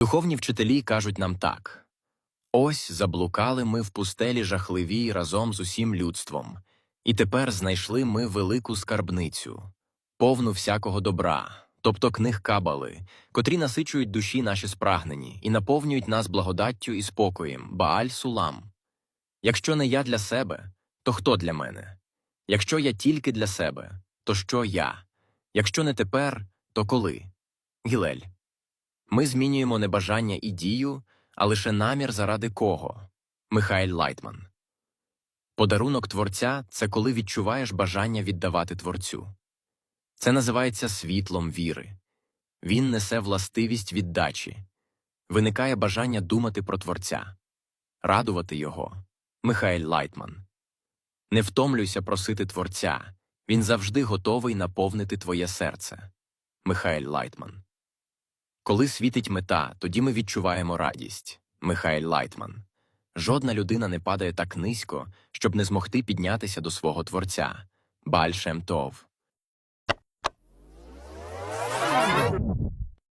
Духовні вчителі кажуть нам так ось заблукали ми в пустелі жахливій разом з усім людством, і тепер знайшли ми велику скарбницю, повну всякого добра, тобто книг кабали, котрі насичують душі наші спрагнені і наповнюють нас благодаттю і спокоєм, Бааль Сулам. Якщо не я для себе, то хто для мене? Якщо я тільки для себе, то що я? Якщо не тепер, то коли? Гілель. Ми змінюємо не бажання і дію, а лише намір заради кого? Михайль Лайтман. Подарунок творця це коли відчуваєш бажання віддавати творцю. Це називається світлом віри. Він несе властивість віддачі. Виникає бажання думати про творця, радувати його. Михайль Лайтман. Не втомлюйся просити творця. Він завжди готовий наповнити твоє серце. Михайль Лайтман. Коли світить мета, тоді ми відчуваємо радість. Михайль Лайтман. Жодна людина не падає так низько, щоб не змогти піднятися до свого творця. Баль Шем